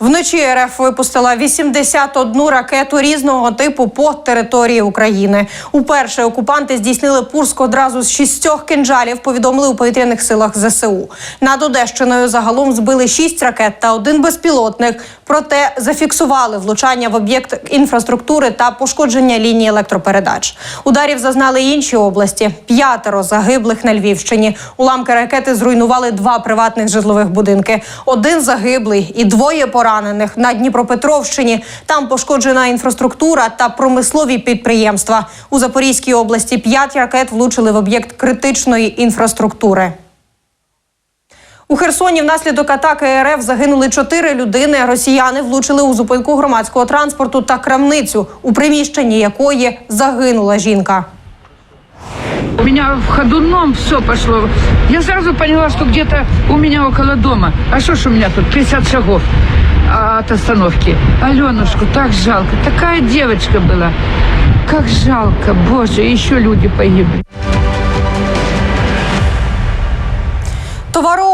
Вночі РФ випустила 81 ракету різного типу по території України. Уперше окупанти здійснили пуск одразу з шістьох кинджалів. Повідомили у повітряних силах ЗСУ. Над Одещиною загалом збили шість ракет та один безпілотник. Проте зафіксували влучання в об'єкт інфраструктури та пошкодження лінії електропередач. Ударів зазнали інші області. П'ятеро загиблих на Львівщині. Уламки ракети зруйнували два приватних житлових будинки. Один загиблий і двоє поранених на Дніпропетровщині. Там пошкоджена інфраструктура та промислові підприємства. У Запорізькій області п'ять ракет влучили в об'єкт критичної інфраструктури. У Херсоні внаслідок атаки РФ загинули чотири людини. Росіяни влучили у зупинку громадського транспорту та крамницю, у приміщенні якої загинула жінка. У меня в ходуном все пошло. Я сразу поняла, что где-то у меня около дома. А что ж у меня тут 50 шагов от остановки. Аленушку так жалко. Такая девочка была. Как жалко, боже, еще люди погибли.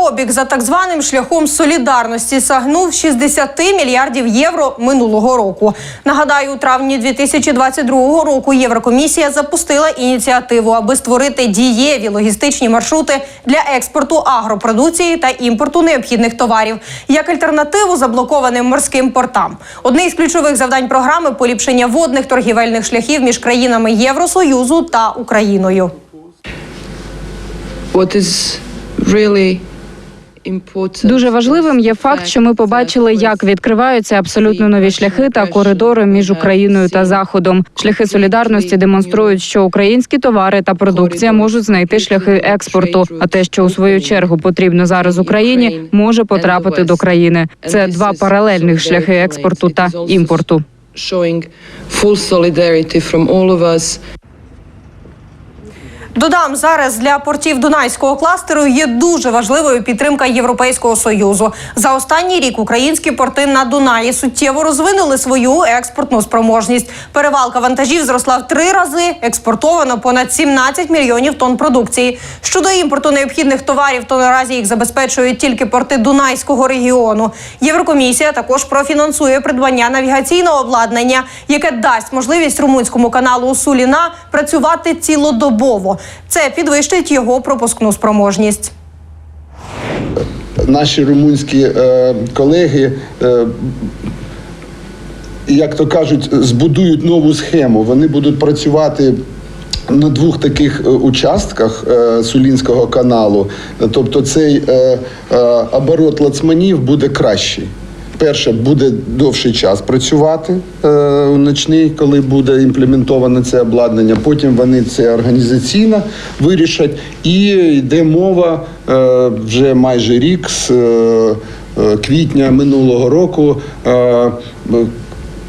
Товарообіг за так званим шляхом солідарності сагнув 60 мільярдів євро минулого року. Нагадаю, у травні 2022 року Єврокомісія запустила ініціативу, аби створити дієві логістичні маршрути для експорту агропродукції та імпорту необхідних товарів як альтернативу заблокованим морським портам. Одне із ключових завдань програми поліпшення водних торгівельних шляхів між країнами Євросоюзу та Україною. What is really Дуже важливим є факт, що ми побачили, як відкриваються абсолютно нові шляхи та коридори між Україною та Заходом. Шляхи солідарності демонструють, що українські товари та продукція можуть знайти шляхи експорту. А те, що у свою чергу потрібно зараз Україні, може потрапити до країни. Це два паралельних шляхи експорту та імпорту. showing full solidarity from all of us Додам зараз для портів Дунайського кластеру є дуже важливою підтримка Європейського союзу. За останній рік українські порти на Дунаї суттєво розвинули свою експортну спроможність. Перевалка вантажів зросла в три рази. Експортовано понад 17 мільйонів тонн продукції. Щодо імпорту необхідних товарів, то наразі їх забезпечують тільки порти Дунайського регіону. Єврокомісія також профінансує придбання навігаційного обладнання, яке дасть можливість румунському каналу Суліна працювати цілодобово. Це підвищить його пропускну спроможність. наші румунські е, колеги, е, як то кажуть, збудують нову схему. Вони будуть працювати. На двох таких е, участках е, Сулінського каналу, тобто цей е, оборот лацманів буде кращий. Перше, буде довший час працювати е, ночний, коли буде імплементовано це обладнання. Потім вони це організаційно вирішать. І йде мова е, вже майже рік з е, е, квітня минулого року. Е,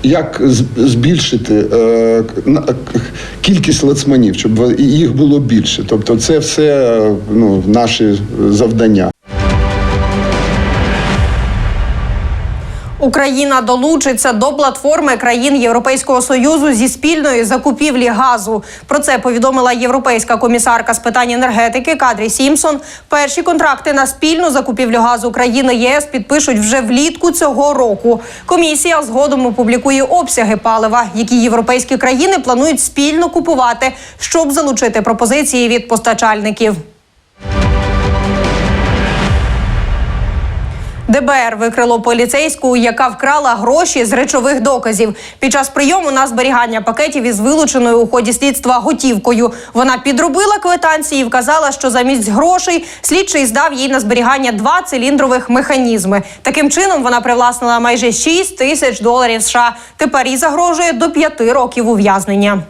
як збільшити е, кількість лацманів, щоб їх було більше? Тобто, це все е, ну, наші завдання. Україна долучиться до платформи країн Європейського союзу зі спільної закупівлі газу. Про це повідомила європейська комісарка з питань енергетики Кадрі Сімсон. Перші контракти на спільну закупівлю газу країни ЄС підпишуть вже влітку цього року. Комісія згодом опублікує обсяги палива, які європейські країни планують спільно купувати, щоб залучити пропозиції від постачальників. ДБР викрило поліцейську, яка вкрала гроші з речових доказів. Під час прийому на зберігання пакетів із вилученою у ході слідства готівкою. Вона підробила квитанції і вказала, що замість грошей слідчий здав їй на зберігання два циліндрових механізми. Таким чином вона привласнила майже 6 тисяч доларів США. Тепер їй загрожує до п'яти років ув'язнення.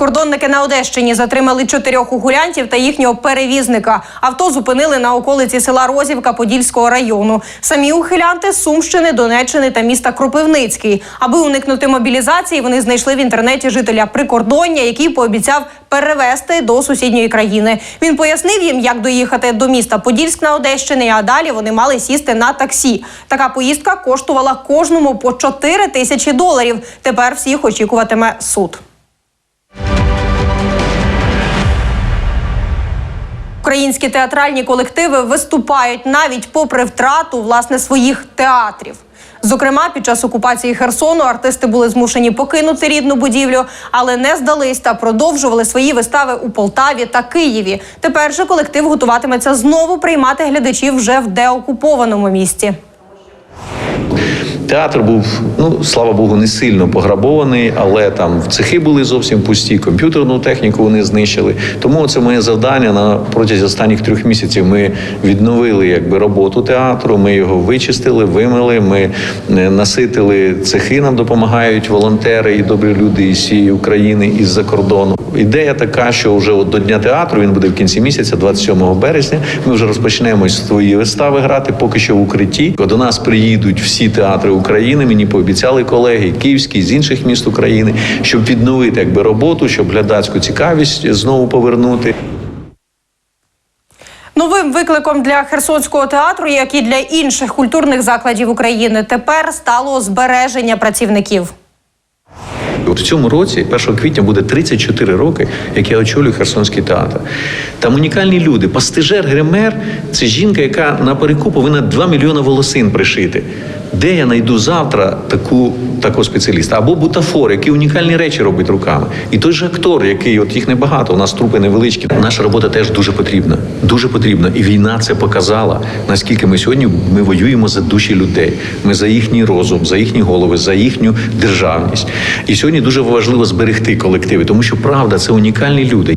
Прикордонники на Одещині затримали чотирьох ухилянтів та їхнього перевізника. Авто зупинили на околиці села Розівка Подільського району. Самі ухилянти Сумщини, Донеччини та міста Кропивницький. Аби уникнути мобілізації, вони знайшли в інтернеті жителя прикордоння, який пообіцяв перевезти до сусідньої країни. Він пояснив їм, як доїхати до міста Подільськ на Одещині, а далі вони мали сісти на таксі. Така поїздка коштувала кожному по 4 тисячі доларів. Тепер всіх очікуватиме суд. Українські театральні колективи виступають навіть попри втрату власне своїх театрів. Зокрема, під час окупації Херсону артисти були змушені покинути рідну будівлю, але не здались та продовжували свої вистави у Полтаві та Києві. Тепер же колектив готуватиметься знову приймати глядачів вже в деокупованому місті. Театр був, ну слава Богу, не сильно пограбований, але там цехи були зовсім пусті, комп'ютерну техніку вони знищили. Тому це моє завдання на протязі останніх трьох місяців. Ми відновили якби роботу театру. Ми його вичистили, вимили. Ми е, наситили цехи. Нам допомагають волонтери і добрі люди із всієї України із за кордону. Ідея така, що вже от до дня театру він буде в кінці місяця, 27 березня. Ми вже розпочнемо свої вистави грати. Поки що в укритті. До нас приїдуть всі театри України. Мені пообіцяли колеги київські з інших міст України, щоб відновити якби роботу, щоб глядацьку цікавість знову повернути. Новим викликом для Херсонського театру, як і для інших культурних закладів України, тепер стало збереження працівників. От в цьому році, 1 квітня, буде 34 роки, як я очолюю Херсонський театр. Там унікальні люди. Пастижер Гремер це жінка, яка на переку повинна 2 мільйони волосин пришити. Де я знайду завтра таку такого спеціаліста? Або бутафор, який унікальні речі робить руками. І той же актор, який от їх небагато, у нас трупи невеличкі. Наша робота теж дуже потрібна. Дуже потрібна. І війна це показала. Наскільки ми сьогодні ми воюємо за душі людей. Ми за їхній розум, за їхні голови, за їхню державність. І сьогодні дуже важливо зберегти колективи, тому що правда це унікальні люди.